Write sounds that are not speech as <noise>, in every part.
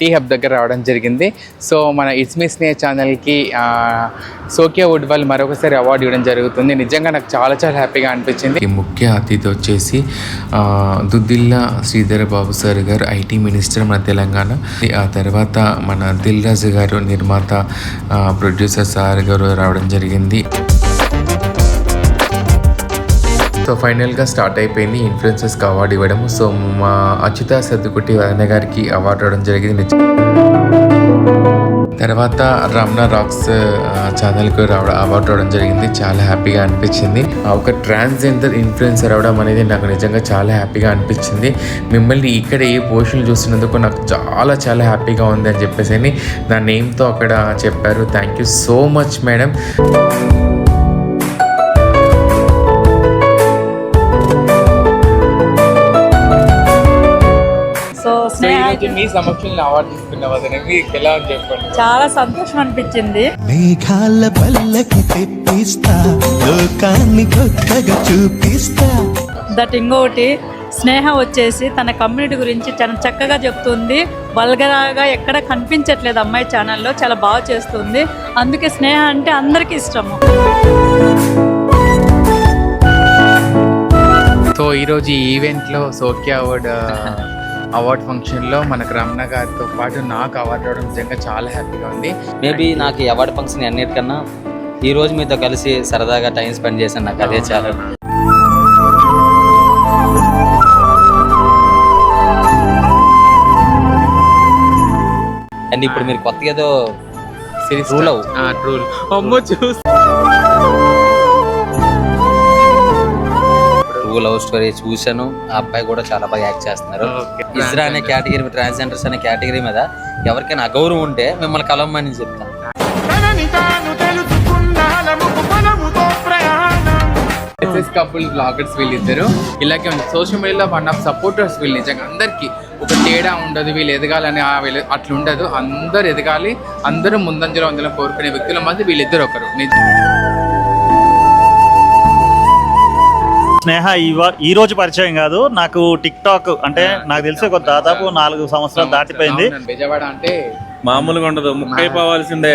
Tea hub దగ్గర రావడం జరిగింది. సో మన ఇట్స్ స్నేహ ఛానల్కి సోకియా వుడ్ వాళ్ళు మరొకసారి అవార్డు ఇవ్వడం జరుగుతుంది. నిజంగా నాకు చాలా చాలా హ్యాపీగా అనిపించింది. ఈ ముఖ్య అతిథి వచ్చేసి దుద్దిల్లా శ్రీధర్ బాబు సార్ గారు ఐటీ మినిస్టర్ మన తెలంగాణ. ఆ తర్వాత మన దిల్ రాజు గారు నిర్మాత ప్రొడ్యూసర్ సార్ గారు రావడం జరిగింది. సో ఫైనల్గా స్టార్ట్ అయిపోయింది ఇన్ఫ్లుయెన్సెస్కి అవార్డు ఇవ్వడం. సో మా అచ్యుత సర్దుకుట్టి వదన గారికి అవార్డు ఇవ్వడం జరిగింది. తర్వాత రమణ రాక్స్ ఛానల్కి రావడం అవార్డు రావడం జరిగింది. చాలా హ్యాపీగా అనిపించింది. ఆ ఒక ట్రాన్స్జెండర్ ఇన్ఫ్లుయెన్సర్ అవడం అనేది నాకు నిజంగా చాలా హ్యాపీగా అనిపించింది. మిమ్మల్ని ఇక్కడ ఏ పోషన్లు చూసినందుకు నాకు చాలా చాలా హ్యాపీగా ఉంది అని చెప్పేసి అని నా నేమ్తో అక్కడ చెప్పారు. Thank you so much madam. ఈరోజు మీ సమక్షంలో అవార్డు తీసుకున్న వదన మీకు ఎలా ఉంది చెప్పండి. చాలా సంతోషం అనిపించింది. మేఘాల పల్లకి తెప్పిస్తా లోకాన్ని కొత్తగా చూపిస్తా. దట్ ఇంకొకటి స్నేహ వచ్చేసి తన కమ్యూనిటీ గురించి చాలా చక్కగా చెప్తుంది. బల్గరాగా ఎక్కడ కనిపించట్లేదు అమ్మాయి ఛానల్లో చాలా బాగా చేస్తుంది. అందుకే స్నేహ అంటే అందరికీ ఇష్టము. సో ఈరోజు ఈ ఈవెంట్లో సోకియా అవార్డ్ అవార్డ్ ఫంక్షన్లో మనకు రమణ గారితో పాటు నాకు అవార్డు రావడం నిజంగా చాలా హ్యాపీగా ఉంది. మేబీ నాకు ఈ అవార్డు ఫంక్షన్ అన్నిటికన్నా ఈ రోజు మీతో కలిసి సరదాగా టైం స్పెండ్ చేశాను నాకు అదే చాలా. అండ్ ఇప్పుడు మీరు కొత్తగా ఏదో సిరీస్ True love. ట్రూల్ అమ్మో చూసి ట్రూ లవ్ స్టోరీ చూశాను. ఆ అబ్బాయి కూడా చాలా బాగా యాక్ట్ చేస్తున్నారు. ఇజ్రా అనే కేటగిరీ ట్రాన్స్జెండర్స్ అనే కేటగిరీ మీద ఎవరికైనా అగౌరవం ఉంటే మిమ్మల్ని కలవమని చెప్తాను ఎస్ఎస్ కపుల్ బ్లాగర్స్ వీళ్ళిద్దరు. ఇలాగే సోషల్ మీడియాలో వన్ ఆఫ్ సపోర్టర్స్ వీళ్ళు. నిజంగా అందరికీ ఒక తేడా ఉండదు. వీళ్ళు ఎదగాలని వీళ్ళు అట్లా ఉండదు అందరూ ఎదగాలి. అందరూ ముందంజలో ఉండాలని కోరుకునే వ్యక్తుల మధ్య వీళ్ళిద్దరు ఒకరు. నిజ- స్నేహ ఈ వా- ఈ రోజు పరిచయం కాదు. నాకు టిక్ టాక్ అంటే నాకు తెలిసి ఒక దాదాపు నాలుగు సంవత్సరాలు దాటిపోయింది. బెజవాడ అంటే మామూలుగా ఉండదు. ముక్కై పోవాల్సిందే.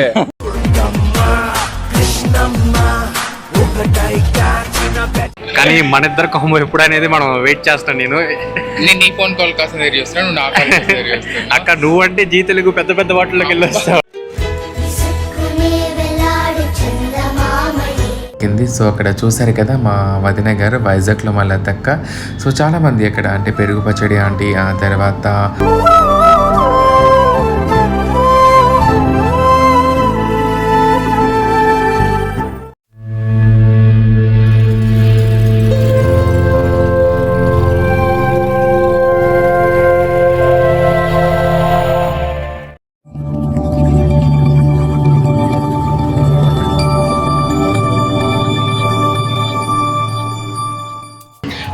కానీ మన ఇద్దరు కాంబో ఎప్పుడు అనేది మనం వెయిట్ చేస్తాను నేను. నేను నీ ఫోన్ కాల్ కోసం ఎదురు చేస్తున్నాను నువ్వు నా కాల్ కోసం ఎదురు చేస్తున్నావు అక్కడ నువ్వంటే జీ తెలుగు పెద్ద పెద్ద వాటిలోకి వెళ్ళొస్తావు. చందమామని సో అక్కడ చూశారు కదా మా వదిన గారు వైజాగ్లో మళ్ళీ తక్క సో చాలా మంది అక్కడ అంటే పెరుగు పచ్చడి ఆంటీ ఆ తర్వాత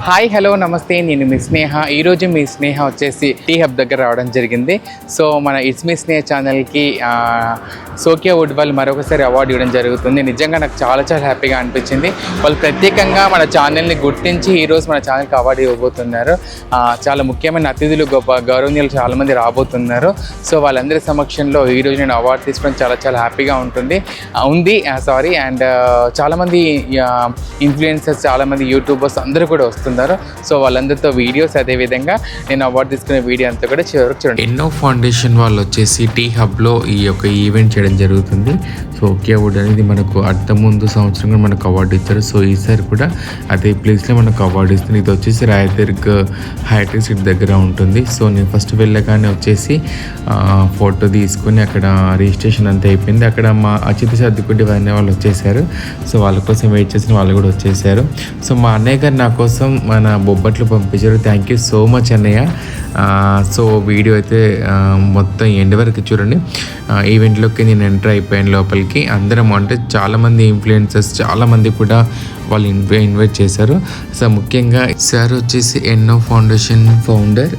హాయ్ హలో నమస్తే. నేను మీ స్నేహ. ఈరోజు మీ స్నేహ వచ్చేసి టీ హబ్ దగ్గర రావడం జరిగింది. సో మన ఇట్స్ మీ స్నేహ ఛానల్కి సోకియా వుడ్ వాళ్ళు మరొకసారి అవార్డు ఇవ్వడం జరుగుతుంది. నిజంగా నాకు చాలా చాలా హ్యాపీగా అనిపించింది. వాళ్ళు ప్రత్యేకంగా మన ఛానల్ని గుర్తించి ఈరోజు మన ఛానల్కి అవార్డు ఇవ్వబోతున్నారు. చాలా ముఖ్యమైన అతిథులు గొప్ప గౌరవనీయులు చాలామంది రాబోతున్నారు. సో వాళ్ళందరి సమక్షంలో ఈరోజు నేను అవార్డు తీసుకోవడం చాలా చాలా హ్యాపీగా ఉంటుంది. ఆ, ఉంది సారీ. అండ్ చాలామంది ఇన్ఫ్లుయెన్సర్స్ చాలామంది యూట్యూబర్స్ అందరూ కూడా వస్తున్నారు. సో వాళ్ళందరితో వీడియోస్ అదేవిధంగా నేను అవార్డు తీసుకునే వీడియో అంతా కూడా చివరికి చూడండి. ఎన్నో ఫౌండేషన్ వాళ్ళు వచ్చేసి టీ హబ్లో ఈ యొక్క ఈవెంట్ చేయడం జరుగుతుంది. సో ఓకే అవార్డు అనేది మనకు అర్థ ముందు సంవత్సరం కూడా మనకు అవార్డు ఇచ్చారు. సో ఈసారి కూడా అదే ప్లేస్లో మనకు అవార్డు ఇస్తుంది ఇది వచ్చేసి రాయదుర్గ్ హైటెక్ సిటీ దగ్గర ఉంటుంది. సో నేను ఫస్ట్ వెళ్ళగానే వచ్చేసి ఫోటో తీసుకుని అక్కడ రిజిస్ట్రేషన్ అంతా అయిపోయింది. అక్కడ మా అచిత సర్దుకుంటే అనే వాళ్ళు వచ్చేసారు. సో వాళ్ళ కోసం వెయిట్ చేసిన వాళ్ళు కూడా వచ్చేసారు. సో మా అన్నయ్య గారు నా కోసం మన బొబ్బట్లు పంపించారు. థ్యాంక్ యూ సో మచ్ అన్నయ్య. సో వీడియో అయితే మొత్తం ఎండ్ వరకు చూడండి. ఈవెంట్లోకి నేను ఎంటర్ అయిపోయాను లోపలికి. అందరం అంటే చాలామంది ఇన్ఫ్లుయెన్సర్స్ చాలామంది కూడా వాళ్ళు ఇన్వై ఇన్వైట్ చేశారు. సార్ ముఖ్యంగా సార్ వచ్చేసి ఎన్నో ఫౌండేషన్ ఫౌండర్.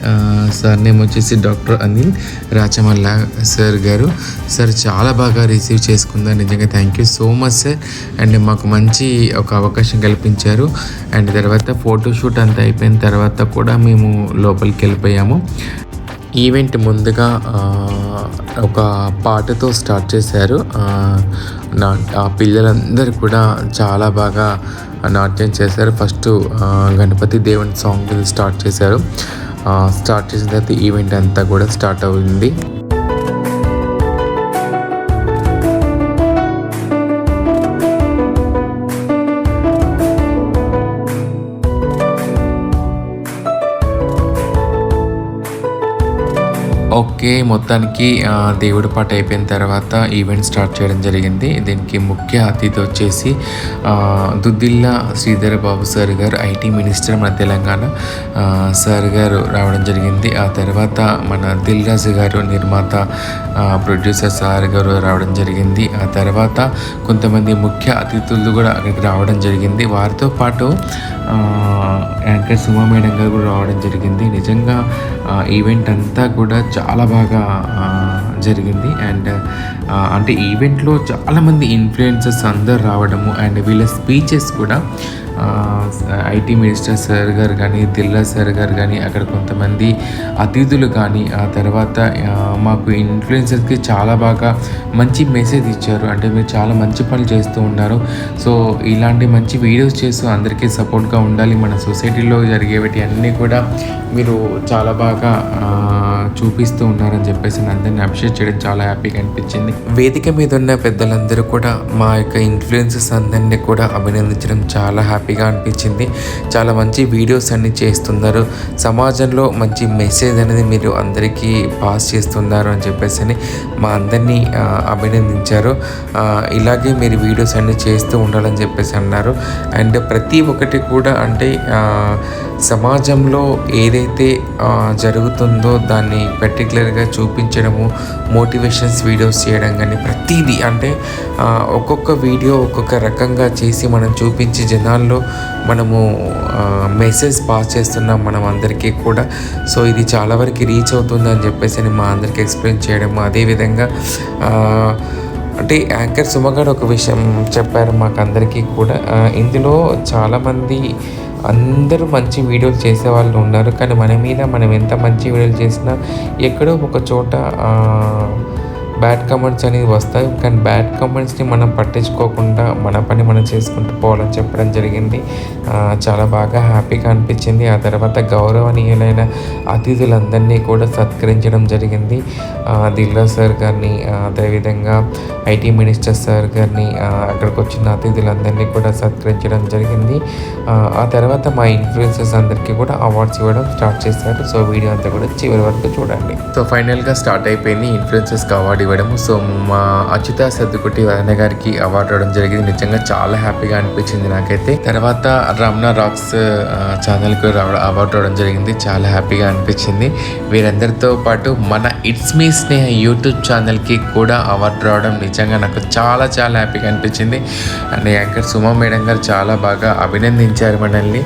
సార్ నేమ్ వచ్చేసి డాక్టర్ అనిల్ రాచమల్ల సార్ గారు. సార్ చాలా బాగా రిసీవ్ చేసుకుందాం నిజంగా thank you so much sir and మాకు మంచి ఒక అవకాశం కల్పించారు. అండ్ తర్వాత ఫోటోషూట్ అంతా అయిపోయిన తర్వాత కూడా మేము లోపలికి వెళ్ళిపోయాము. ఈవెంట్ ముందుగా ఒక పాటతో స్టార్ట్ చేశారు. నా ఆ పిల్లలందరూ కూడా చాలా బాగా నాట్యం చేశారు. ఫస్ట్ గణపతి దేవుని సాంగ్ స్టార్ట్ చేశారు. స్టార్ట్ చేసిన తర్వాత ఈవెంట్ అంతా కూడా స్టార్ట్ ok ఓకే మొత్తానికి దేవుడి పాట అయిపోయిన తర్వాత ఈవెంట్ స్టార్ట్ చేయడం జరిగింది. దీనికి ముఖ్య అతిథి వచ్చేసి దుద్దిల్లా శ్రీధర్ బాబు సార్ గారు ఐటీ మినిస్టర్ మన తెలంగాణ. సార్ గారు రావడం జరిగింది. ఆ తర్వాత మన దిల్ రాజు గారు నిర్మాత ప్రొడ్యూసర్ సార్ గారు రావడం జరిగింది. ఆ తర్వాత కొంతమంది ముఖ్య అతిథులు కూడా అక్కడికి రావడం జరిగింది. వారితో పాటు యాంకర్ సుమా మేడం గారు కూడా రావడం జరిగింది. నిజంగా ఈవెంట్ అంతా కూడా చాలా బాగా జరిగింది. అండ్ అంటే ఈవెంట్లో చాలామంది ఇన్ఫ్లుయెన్సర్స్ అందరు రావడము అండ్ వీళ్ళ స్పీచెస్ కూడా ఐటీ మినిస్టర్ సార్ గారు కానీ దిల్లా సార్ గారు కానీ అక్కడ కొంతమంది అతిథులు కానీ ఆ తర్వాత మాకు ఇన్ఫ్లుయెన్సర్స్కి చాలా బాగా మంచి మెసేజ్ ఇచ్చారు. అంటే మీరు చాలా మంచి పనులు చేస్తూ ఉన్నారు. సో ఇలాంటి మంచి వీడియోస్ చేస్తూ అందరికీ సపోర్ట్గా ఉండాలి. మన సొసైటీలో జరిగేవి అన్నీ కూడా మీరు చాలా బాగా చూపిస్తూ ఉన్నారని చెప్పేసి అందరిని అప్రిషియేట్ చేయడం చాలా హ్యాపీగా అనిపించింది. వేదిక మీద ఉన్న పెద్దలందరూ కూడా మా యొక్క ఇన్ఫ్లుయెన్సెస్ అందరినీ కూడా అభినందించడం చాలా హ్యాపీ హ్యాపీగా అనిపించింది. చాలా మంచి వీడియోస్ అన్ని చేస్తున్నారు. సమాజంలో మంచి మెసేజ్ అనేది మీరు అందరికీ పాస్ చేస్తున్నారు అని చెప్పేసి అని మా అందరినీ అభినందించారు. ఇలాగే మీరు వీడియోస్ అన్ని చేస్తూ ఉండాలని చెప్పేసి అన్నారు. అండ్ ప్రతి ఒక్కటి కూడా అంటే సమాజంలో ఏదైతే జరుగుతుందో దాన్ని పర్టికులర్గా చూపించడము మోటివేషన్స్ వీడియోస్ చేయడం కానీ ప్రతిదీ అంటే ఒక్కొక్క వీడియో ఒక్కొక్క రకంగా చేసి మనం చూపించి జనాల్లో మనము మెసేజ్ పాస్ చేస్తున్నాం మనం అందరికీ కూడా. సో ఇది చాలా వరకు రీచ్ అవుతుంది అని చెప్పేసి అని మా అందరికీ ఎక్స్ప్లెయిన్ చేయడము అదేవిధంగా అంటే యాంకర్ సుమగారు ఒక విషయం చెప్పారు మాకు అందరికీ కూడా. ఇందులో చాలామంది అందరూ మంచి వీడియోలు చేసే వాళ్ళు ఉన్నారు. కానీ మన మీద మనం ఎంత మంచి వీడియోలు చేసినా ఎక్కడో ఒక చోట బ్యాడ్ కమెంట్స్ అనేది వస్తాయి. కానీ బ్యాడ్ కమెంట్స్ని మనం పట్టించుకోకుండా మన పని మనం చేసుకుంటూ పోవాలని చెప్పడం జరిగింది. చాలా బాగా హ్యాపీగా అనిపించింది. ఆ తర్వాత గౌరవనీయులైన అతిథులందరినీ కూడా సత్కరించడం జరిగింది. దిల్లా సార్ గారిని అదేవిధంగా ఐటీ మినిస్టర్ సార్ గారిని అక్కడికి వచ్చిన అతిథులందరినీ కూడా సత్కరించడం జరిగింది. ఆ, ఆ తర్వాత మా ఇన్ఫ్లుయెన్సర్స్ అందరికీ కూడా అవార్డ్స్ ఇవ్వడం స్టార్ట్ చేశారు. సో వీడియో అంతా కూడా చివరి వరకు చూడండి. సో ఫైనల్గా స్టార్ట్ అయిపోయింది. ఇన్ఫ్లుయెన్సర్స్కి అవార్డు ఇవ్వడము. సో మా అచ్యుత సర్దుకుట్టి వరణ గారికి అవార్డు ఇవ్వడం జరిగింది. నిజంగా చాలా హ్యాపీగా అనిపించింది నాకైతే. తర్వాత రమణ రాక్స్ ఛానల్కి రావడం అవార్డు రావడం జరిగింది. చాలా హ్యాపీగా అనిపించింది. వీరందరితో పాటు మన ఇట్స్ మీ స్నేహ యూట్యూబ్ ఛానల్కి కూడా అవార్డు రావడం నిజంగా నాకు చాలా చాలా హ్యాపీగా అనిపించింది. అండ్ యాంకర్ సుమా మేడం గారు చాలా బాగా అభినందించారు మనల్ని.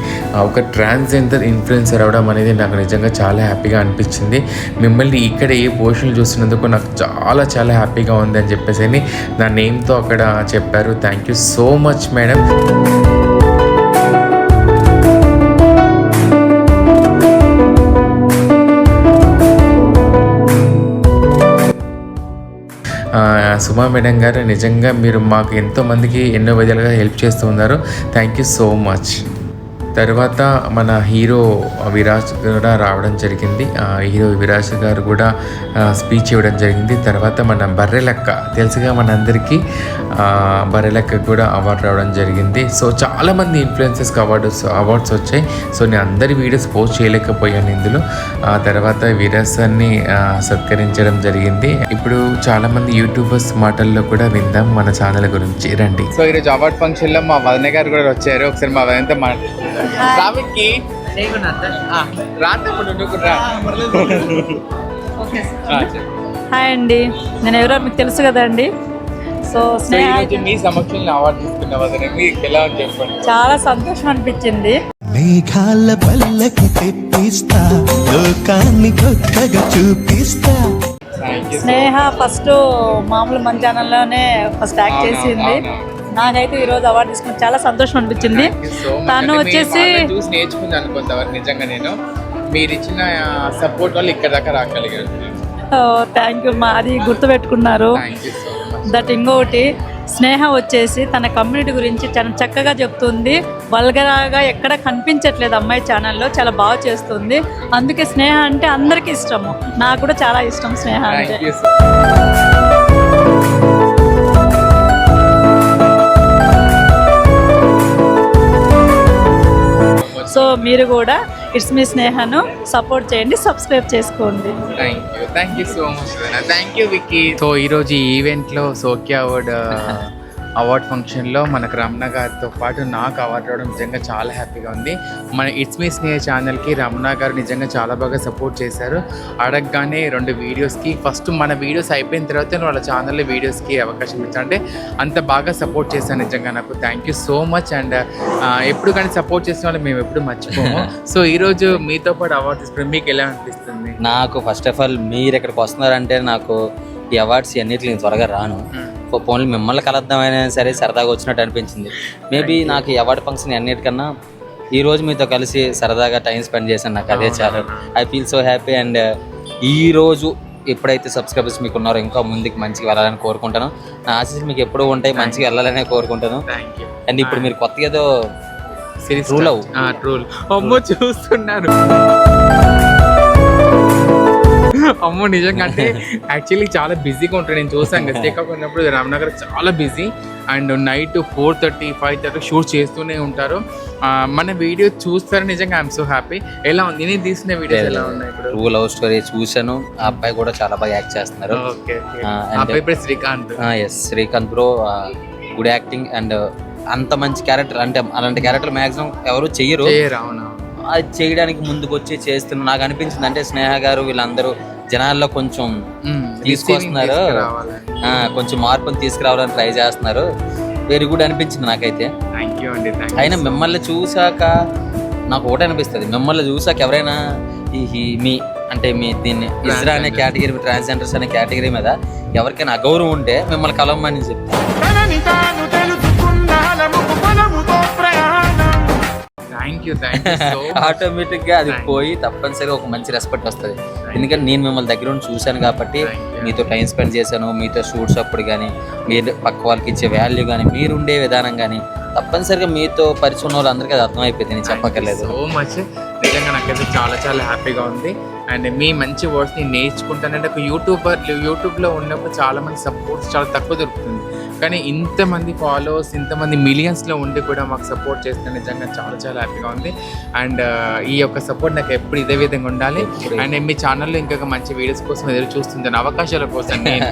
ఒక ట్రాన్స్జెండర్ ఇన్ఫ్లుయెన్సర్ అవడం అనేది నాకు నిజంగా చాలా హ్యాపీగా అనిపించింది. మిమ్మల్ని ఇక్కడ ఏ పోషన్లు చూస్తున్నందుకు నాకు చాలా చాలా హ్యాపీగా ఉంది అని చెప్పేసి అని నా నేమ్తో అక్కడ చెప్పారు. Thank you so much madam Suma madam గారు నిజంగా మీరు మాకు ఎంతోమందికి ఎన్నో విధాలుగా హెల్ప్ చేస్తూ ఉన్నారు. థ్యాంక్ యూ సో మచ్ తర్వాత మన హీరో విరాజ్ కూడా రావడం జరిగింది. హీరో విరాజ్ గారు కూడా స్పీచ్ ఇవ్వడం జరిగింది. తర్వాత మన బర్రెలక్క తెలుసుగా మనందరికీ ఆ, బర్రెలక్క కూడా అవార్డు రావడం జరిగింది. సో చాలామంది ఇన్ఫ్లుయెన్సెస్కి అవార్డ్స్ అవార్డ్స్ వచ్చాయి. సో నేను అందరి వీడియోస్ పోస్ట్ చేయలేకపోయాను ఇందులో. ఆ తర్వాత విరాజాన్ని సత్కరించడం జరిగింది. ఇప్పుడు చాలామంది యూట్యూబర్స్ మాటల్లో కూడా విందాం మన ఛానల్ గురించి. రండి. సో ఈరోజు అవార్డ్ ఫంక్షన్లో మా వదన గారు కూడా వచ్చారు. ఒకసారి మా వదంతా మాట్లాడు రావికి రాత్రి నువ్వు రా. ఆ, చెప్పు. హాయ్ అండి. నేను ఎవరో మీకు తెలుసు కదండి సో సో స్నేహ ఈరోజు మీ సమక్షంలో అవార్డు తీసుకున్న వదన మీకు ఎలా ఉంది చెప్పండి? చాలా సంతోషం అనిపించింది. మేఘాల పల్లకి తెప్పిస్తా లోకాన్ని కొత్తగా చూపిస్తా. స్నేహ ఫస్ట్ మామూలు మన ఛానల్లోనే ఫస్ట్ యాక్ట్ చేసింది. నాకైతే ఈరోజు అవార్డు తీసుకుని చాలా సంతోషం అనిపించింది. తను వచ్చేసి చూసి నేర్చుకుంది అనుకుంటా నిజంగా నేను. మీరు ఇచ్చిన సపోర్ట్ వల్ల ఇక్కడ దాకా రాగలిగారు. థ్యాంక్ యూ మా అది గుర్తుపెట్టుకున్నారు. దట్ ఇంకొకటి స్నేహ వచ్చేసి తన కమ్యూనిటీ గురించి చాలా చక్కగా చెప్తుంది. వల్గరాగా ఎక్కడ కనిపించట్లేదు అమ్మాయి ఛానల్లో చాలా బాగా చేస్తుంది. అందుకే స్నేహ అంటే అందరికీ ఇష్టము. నాకు కూడా చాలా ఇష్టం స్నేహ అంటే. సో మీరు కూడా ఇట్స్ మీ స్నేహను సపోర్ట్ చేయండి సబ్స్క్రైబ్ చేసుకోండి. Thank you thank you so much thank you Vicky so ఈరోజు ఈ ఈవెంట్లో సోక్యా అవార్డ్ <laughs> అవార్డ్ ఫంక్షన్లో మనకు రమణ గారితో పాటు నాకు అవార్డు రావడం నిజంగా చాలా హ్యాపీగా ఉంది. మన ఇట్స్ మీ స్నేహ ఛానల్కి రమణ గారు నిజంగా చాలా బాగా సపోర్ట్ చేశారు. అడగగానే రెండు వీడియోస్కి ఫస్ట్ మన వీడియోస్ అయిపోయిన తర్వాత వాళ్ళ ఛానల్లో వీడియోస్కి అవకాశం ఇచ్చాను అంటే అంత బాగా సపోర్ట్ చేశాను నిజంగా నాకు. Thank you so much. And ఎప్పుడు కానీ సపోర్ట్ చేసిన వాళ్ళు మేము ఎప్పుడు మర్చిపోము. <laughs> సో ఈరోజు మీతో పాటు అవార్డు తీసుకుని మీకు ఎలా అనిపిస్తుంది? నాకు ఫస్ట్ ఆఫ్ ఆల్ మీరు ఇక్కడికి వస్తున్నారంటే నాకు ఈ అవార్డ్స్ అన్నిటికి నేను త్వరగా రాను. పోన్లు మిమ్మల్ని కలుద్దామైనా సరే సరదాగా వచ్చినట్టు అనిపించింది. మేబీ నాకు అవార్డ్ ఫంక్షన్ అన్నిటికన్నా ఈ రోజు మీతో కలిసి సరదాగా టైం స్పెండ్ చేశాను. నాకు అదే చాలు. I feel so happy and ఈ రోజు ఎప్పుడైతే సబ్స్క్రైబర్స్ మీకు ఉన్నారో ఇంకా ముందుకు మంచిగా వెళ్ళాలని కోరుకుంటాను. నా ఆశీస్సులు మీకు ఎప్పుడూ ఉంటాయి మంచిగా వెళ్ళాలనే కోరుకుంటాను. అండ్ ఇప్పుడు మీరు కొత్తగా ఏదో సిరీస్ True love. ట్రూల్ అమ్మో చూస్తున్నారు అమ్మో నిజంగా అంటే యాక్చువల్లీ చాలా బిజీగా ఉంటాడు. నేను చూసాను కదా శ్రీకాకుళం ఉన్నప్పుడు రామ్నగర్ చాలా busy. And night four thirty five thirty shoot చేస్తూనే ఉంటారు. మన వీడియో చూస్తారు నిజంగా ఐఎమ్ సో హ్యాపీ ఎలా ఉంది? నేను తీసిన వీడియోస్ ఎలా ఉన్నాయి ఇప్పుడు? ట్రూ లవ్ స్టోరీ చూశాను. ఆ అబ్బాయి కూడా చాలా బాగా యాక్ట్ చేస్తున్నారు. అబ్బాయి ఇప్పుడు Srikanth. Yes Srikanth bro good acting and అంత మంచి క్యారెక్టర్ అంటే అలాంటి క్యారెక్టర్ మాక్సిమం ఎవరు చెయ్యరు. చేయరు అవును. అది చేయడానికి ముందుకు వచ్చి చేస్తున్నారు నాకు అనిపించింది. అంటే స్నేహ గారు వీళ్ళందరూ జనాల్లో కొంచెం. తీసుకొస్తున్నారు. కొంచెం మార్పుని తీసుకురావడానికి ట్రై చేస్తున్నారు. వెరీ గుడ్ అనిపించింది నాకైతే. అయినా మిమ్మల్ని చూసాక నాకు ఒకటి అనిపిస్తుంది. మిమ్మల్ని చూసాక ఎవరైనా ఈ- మీ అంటే మీ దీన్ని ఇజ్రా అనే కేటగిరీ ట్రాన్స్జెండర్స్ అనే కేటగిరీ మీద ఎవరికైనా అగౌరవం ఉంటే మిమ్మల్ని కలవమని చెప్తాను. ఆటోమేటిక్ <laughs> గా అది. పోయి తప్పనిసరిగా ఒక మంచి రెస్పెక్ట్ వస్తుంది. ఎందుకంటే నేను మిమ్మల్ని దగ్గర ఉండి చూశాను కాబట్టి. మీతో టైం స్పెండ్ చేశాను మీతో షూట్స్ అప్పుడు కానీ మీరు పక్క వాళ్ళకి ఇచ్చే వాల్యూ కానీ మీరు ఉండే విధానం కానీ తప్పనిసరిగా మీతో పరిచయం ఉన్న వాళ్ళందరికీ అది అర్థమైపోయింది నేను చెప్పక్కర్లేదు. సో మచ్ నిజంగా నాకైతే చాలా చాలా హ్యాపీగా ఉంది. అండ్ మీ మంచి వర్డ్స్ని నేర్చుకుంటానంటే ఒక యూట్యూబర్ యూట్యూబ్లో ఉన్నప్పుడు చాలా మంది సపోర్ట్స్ చాలా తక్కువ దొరుకుతుంది. కానీ ఇంతమంది ఫాలోవర్స్ ఇంతమంది మిలియన్స్లో ఉండి కూడా మాకు సపోర్ట్ చేస్తే నిజంగా చాలా చాలా హ్యాపీగా ఉంది. అండ్ ఈ యొక్క సపోర్ట్ నాకు ఎప్పుడు ఇదే విధంగా ఉండాలి. అండ్ మీ ఛానల్లో ఇంకొక మంచి వీడియోస్ కోసం ఎదురు చూస్తుంటాను అవకాశాల కోసం నేను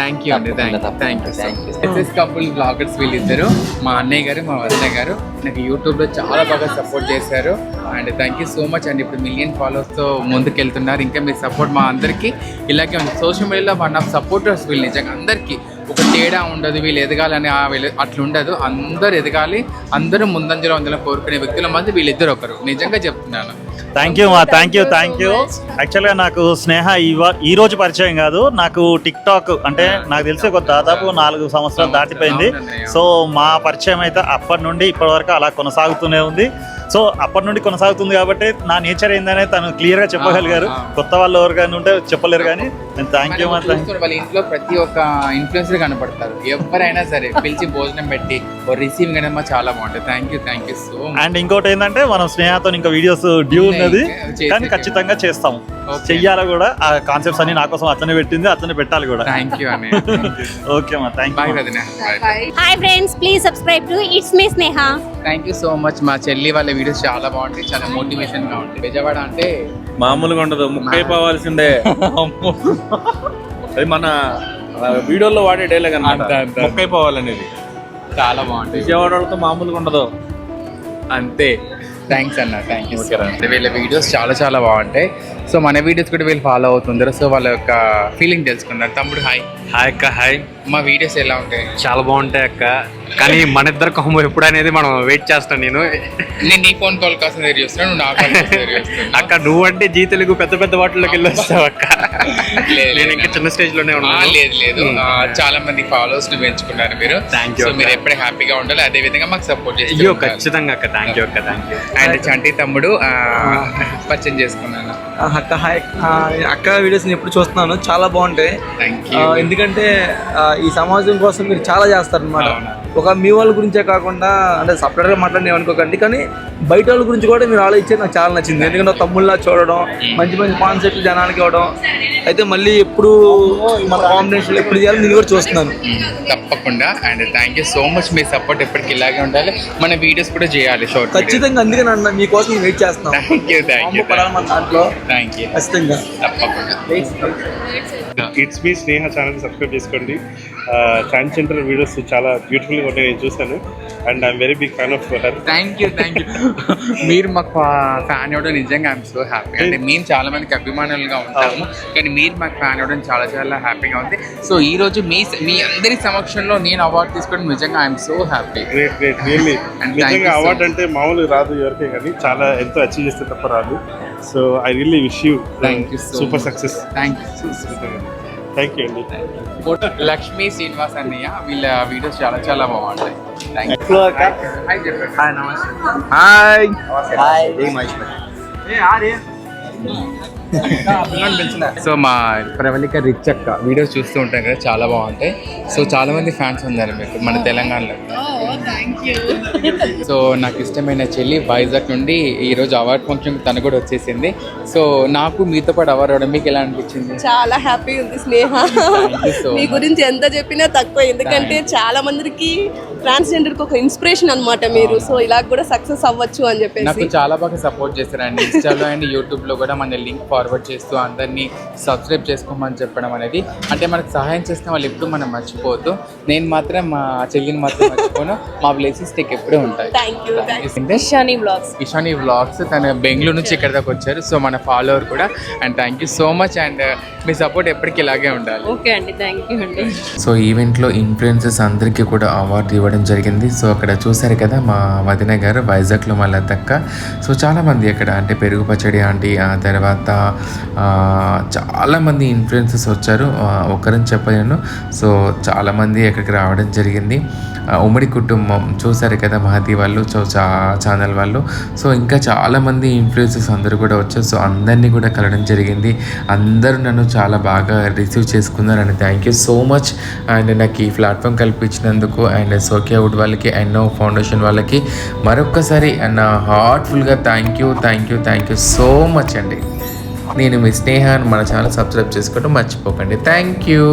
థ్యాంక్ యూ అండి. Thank you thank you. SS couple bloggers వీళ్ళిద్దరు. మా అన్నయ్య గారు మా వదిన గారు. నాకు యూట్యూబ్లో చాలా బాగా సపోర్ట్ చేశారు. And thank you so much and. ఇప్పుడు మిలియన్ ఫాలోవర్స్తో ముందుకు వెళ్తున్నారు ఇంకా మీ సపోర్ట్ మా అందరికీ. ఇలాగే ఉంది సోషల్ మీడియాలో వన్ ఆఫ్ సపోర్టర్స్ వీళ్ళు నిజంగా అందరికీ. ఒక తేడా ఉండదు వీళ్ళు ఎదగాలని ఆ వీళ్ళు అట్లా ఉండదు అందరూ ఎదగాలి అందరూ ముందంజలో ఉండాలని కోరుకునే వ్యక్తుల మధ్య వీళ్ళిద్దరు ఒకరు. నిజంగా చెప్తున్నాను. థ్యాంక్ యూ మా థ్యాంక్ యూ థ్యాంక్ యూ యాక్చువల్గా నాకు స్నేహ ఈ రోజు పరిచయం కాదు. నాకు టిక్ టాక్ అంటే నాకు తెలిసి ఒక దాదాపు నాలుగు సంవత్సరాలు దాటిపోయింది. సో మా పరిచయం అయితే అప్పటి నుండి ఇప్పటి వరకు అలా కొనసాగుతూనే ఉంది. సో అప్పటి నుండి కొనసాగుతుంది కాబట్టి నా నేచర్ ఏందనే తను క్లియర్గా చెప్పగలిగారు. ఆ, ఆ. కొత్త వాళ్ళు ఎవరికైనా ఉంటే చెప్పలేరు కానీ నేను థ్యాంక్ యూ మనం మాత్రం వాళ్ళ ఇంట్లో ప్రతి ఒక్క ఇన్ఫ్లుయెన్సర్ కనపడతారు. ఎవరైనా సరే పిలిచి భోజనం పెట్టి రిసీవింగ్ అనేది చాలా బాగుంటుంది. Thank you thank you so much and ఇంకోటి ఏంటంటే మనం స్నేహతో ఇంకా వీడియోస్ డ్యూ ఉన్నది కానీ ఖచ్చితంగా చేస్తాం. Okay. చెయ్యాలి కూడా ఆ కాన్సెప్ట్స్ అన్ని నా కోసం అట్లనే పెట్టింది అట్లనే పెట్టాలి కూడా. థ్యాంక్ యూ అని ఓకే మా thank bye you hi friends please subscribe to it's me Sneha thank you so much మా చెల్లి వాళ్ళ వీడియోస్ చాలా బాగుంటాయి చాలా మోటివేషన్గా ఉంటాయి. విజయవాడ అంటే మామూలుగా ఉండదు ముక్కై పోవాల్సిందే. అది మన వీడియోలో వాడే డైలాగ్ అంతే. ముక్కై పోవాలనేది. చాలా బాగుంటాయి. విజయవాడ వాళ్ళతో మామూలుగా ఉండదు. అంతే. థ్యాంక్స్ అన్న థ్యాంక్ యూ. వీళ్ళ వీడియోస్ చాలా చాలా బాగుంటాయి. సో మన వీడియోస్ కూడా వీళ్ళు ఫాలో అవుతుంటారు. సో వాళ్ళ యొక్క ఫీలింగ్ తెలుసుకున్నారు. తమ్ముడు హాయ్ హాయ్ అక్క హాయ్ మా వీడియోస్ ఎలా ఉంటాయి? చాలా బాగుంటాయి అక్క. కానీ మన ఇద్దరు కాంబో ఎప్పుడు అనేది మనం వెయిట్ చేస్తాను నేను. నేను నీ ఫోన్ కాల్ కోసం చూస్తున్నాను నువ్వు నా కాల్ అక్క నువ్వంటే జీ తెలుగు పెద్ద పెద్ద వాటిలోకి వెళ్ళి వస్తావు అక్క నేను ఇంకా. చిన్న స్టేజ్లోనే ఉన్నాను. లేదు లేదు. చాలా మంది ఫాలోవర్స్ని పెంచుకున్నారు మీరు. You, సో మీరు. ఎప్పుడే హ్యాపీగా ఉండాలి అదే విధంగా మాకు సపోర్ట్ చేసి అయ్యో ఖచ్చితంగా అక్క. థ్యాంక్ యూ అక్క థ్యాంక్ యూ అండ్ చంటి తమ్ముడు ఆ, పరిచయం చేసుకున్నాను. అక్క హాయ్. అక్క వీడియోస్ ఎప్పుడు చూస్తున్నాను. చాలా బాగుంటాయి. థ్యాంక్ యూ ఎందుకంటే ఈ సమాజం కోసం మీరు చాలా చేస్తారు అనమాట. ఒక మీ వాళ్ళ గురించే కాకుండా అంటే సపరేట్గా మాట్లాడి అనుకోకండి కానీ బయట వాళ్ళ గురించి కూడా మీరు ఆలోచించేది నాకు చాలా నచ్చింది. ఎందుకంటే తమ్ముళ్ళ చూడడం మంచి మంచి కాన్సెప్ట్ జనానికి ఇవ్వడం. అయితే మళ్ళీ ఎప్పుడు మన కాంబినేషన్ ఎప్పుడు చేయాలి నేను కూడా చూస్తున్నాను. తప్పకుండా. And thank you so much me support ఎప్పటికి ఇలాగే ఉండాలి. మన వీడియోస్ కూడా చేయాలి షార్ట్ ఖచ్చితంగా అందుకే నన్ను మీకోసం వెయిట్ చేస్తున్నాను థ్యాంక్ యూ థ్యాంక్ యూ పడాలి మన దాంట్లో. థ్యాంక్ యూ ఖచ్చితంగా. తప్పకుండా. It's me Sneha channel subscribe చేసుకోండి. ట్రాన్స్జెండర్ వీడియోస్ చాలా బ్యూటిఫుల్గా ఉన్నాయి నేను చూశాను. And I'm very big fan of her thank you thank you మీరు మాకు ఫ్యాన్ అవ్వడం నిజంగా ఐఎమ్ సో హ్యాపీ అంటే మేము చాలా మందికి అభిమానులుగా ఉంటాము. కానీ మీరు మాకు ఫ్యాన్ అవ్వడం చాలా చాలా హ్యాపీగా ఉంది. సో ఈ రోజు మీ మీ అందరి సమక్షంలో నేను అవార్డు తీసుకోవడం నిజంగా I'm so happy great great really నిజంగా అవార్డ్. అంటే మామూలు రాదు ఎవరికే కానీ చాలా ఎంతో అచీవ్ చేస్తే తప్ప రాదు. So I really wish you you so super. Success thank you thank you అండి లక్ష్మీ శ్రీనివాస్ అన్నయ్య వీళ్ళ వీడియోస్ చాలా చాలా బాగుంటాయి. హాయ్ చెప్పండి. హాయ్ నమస్తే. హాయ్ సో మా ప్రవళిక రిచ్ అక్క వీడియోస్ చూస్తూ ఉంటాం కదా చాలా బాగుంటాయి. సో చాలా మంది ఫ్యాన్స్ ఉన్నారు మీకు మన తెలంగాణలో. సో నాకు ఇష్టమైన చెల్లి వైజాగ్ నుండి ఈరోజు అవార్డ్ ఫంక్షన్ తను కూడా వచ్చేసింది. సో నాకు మీతో పాటు అవార్డు రావడం మీకు ఎలా అనిపించింది? చాలా హ్యాపీ ఉంది స్నేహ. మీ. గురించి ఎంత చెప్పినా తక్కువ ఎందుకంటే చాలా మందికి ట్రాన్స్జెండర్కి ఒక ఇన్స్పిరేషన్ అన్నమాట మీరు. సో ఇలా కూడా సక్సెస్ అవ్వచ్చు అని నాకు చెప్పేసి చాలా బాగా సపోర్ట్ చేశారండి. ఇన్స్టాలో అండ్ యూట్యూబ్లో కూడా మన లింక్ ఫార్వర్డ్ చేస్తూ అందరినీ సబ్స్క్రైబ్ చేసుకోమని చెప్పడం అనేది. అంటే మనకు సహాయం చేసిన వాళ్ళు ఎప్పుడు మనం మర్చిపోవద్దు. నేను మాత్రం మా చెల్లిని మాత్రం మర్చిపోను. మా బ్లేసెస్ టేక్ ఎప్పుడూ ఉంటాయి. Thank you blogs Ishani vlogs తన బెంగళూరు నుంచి ఇక్కడ దాకా వచ్చారు. సో మన ఫాలోవర్ కూడా. And thank you so much and me support ఎప్పటికీ ఇలాగే ఉండాలి. ఓకే అండి. థ్యాంక్ యూ అండి. సో ఈవెంట్లో ఇన్ఫ్లుయెన్సెస్ అందరికీ కూడా అవార్డు ఇవ్వడం జరిగింది. సో అక్కడ చూశారు కదా మా వదిన గారు వైజాగ్లో మళ్ళీ దక్క సో చాలామంది అక్కడ అంటే పెరుగు పచ్చడి ఆంటీ ఆ తర్వాత చాలామంది ఇన్ఫ్లుయెన్సెస్ వచ్చారు. ఒక్కరిని చెప్పలేను. సో చాలామంది అక్కడికి రావడం జరిగింది. ఉమ్మడి కుటుంబం. చూశారు కదా మహతి వాళ్ళు సో చా ఛానల్ వాళ్ళు. సో ఇంకా చాలామంది ఇన్ఫ్లుయెన్సర్స్ అందరూ కూడా వచ్చారు. సో అందరినీ కూడా కలవడం జరిగింది. అందరూ నన్ను చాలా బాగా రిసీవ్ చేసుకున్నారు and thank you so much and నాకు ఈ ప్లాట్ఫామ్ కల్పించినందుకు అండ్ సోకియా వుడ్ వాళ్ళకి అండ్ నో ఫౌండేషన్ వాళ్ళకి మరొక్కసారి నా హార్ట్ఫుల్గా thank you thank you thank you so much అండి. నేను మీ స్నేహాన్ని మన ఛానల్ సబ్స్క్రైబ్ చేసుకోవడం మర్చిపోకండి. Thank you